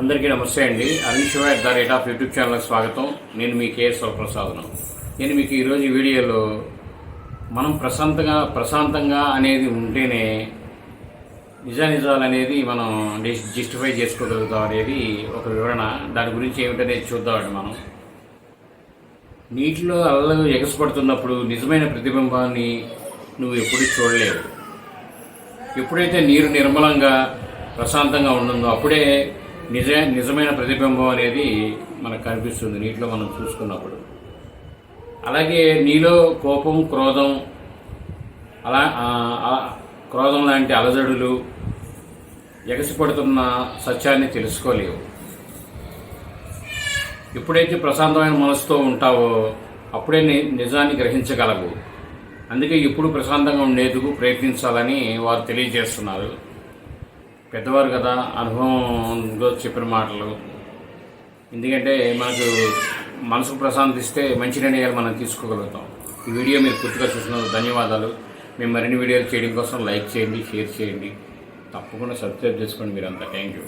అందరికీ నమస్తే అండి. Arun Shiva at the rate of YouTube ఛానల్కి స్వాగతం. నేను మీ కేఎస్ ప్రసాదను నేను మీకు ఈరోజు ఈ వీడియోలో మనం ప్రశాంతంగా ప్రశాంతంగా అనేది ఉంటేనే నిజానిజాలు అనేది మనం జస్టిఫై చేసుకోగలుగుతాం అనేది ఒక వివరణ. దాని గురించి ఏమిటనేది చూద్దామండి మనం. నీటిలో అల్లలు ఎగసపడుతున్నప్పుడు నిజమైన ప్రతిబింబాన్ని నువ్వు ఎప్పుడూ చూడలేవు. ఎప్పుడైతే నీరు నిర్మలంగా ప్రశాంతంగా ఉంటుందో అప్పుడే నిజ నిజమైన ప్రతిబింబం అనేది మనకు కనిపిస్తుంది నీటిలో మనం చూసుకున్నప్పుడు. అలాగే నీలో కోపం క్రోధం అలా క్రోధం లాంటి అలజడులు ఎగసిపడుతున్న సత్యాన్ని తెలుసుకోలేవు. ఎప్పుడైతే ప్రశాంతమైన మనసుతో ఉంటావో అప్పుడే నిజాన్ని గ్రహించగలవు. అందుకే ఇప్పుడు ప్రశాంతంగా ఉండేందుకు ప్రయత్నించాలని వారు తెలియజేస్తున్నారు. పెద్దవారు కదా అనుభవంలో చెప్పిన మాటలు. ఎందుకంటే మనకు మనసుకు ప్రశాంతిస్తే మంచి నిర్ణయాలు మనం తీసుకోగలుగుతాం. ఈ వీడియో మీరు పూర్తిగా చూసినందుకు ధన్యవాదాలు. మేము మరిన్ని వీడియోలు చేయడం కోసం లైక్ చేయండి షేర్ చేయండి. తప్పకుండా సబ్స్క్రైబ్ చేసుకోండి మీరంతా థ్యాంక్ యూ.